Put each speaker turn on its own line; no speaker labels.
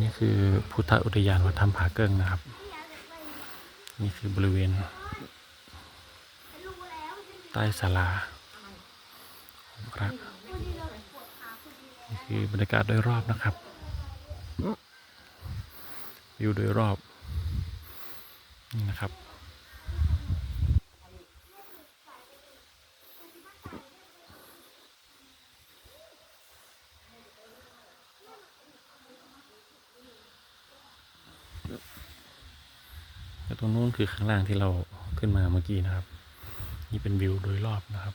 นี่คือพุทธอุทยานวัดถ้ำผาเกิ้งนะครับ นี่คือบริเวณ ใต้ศาลาของพระนี่คือบรรยากาศโดยรอบนะครับวิวโดยรอบ นี่นะครับ แล้วตรงนู้นคือข้างล่างที่เราขึ้นมาเมื่อกี้นะครับ นี่เป็นวิวโดยรอบนะครับ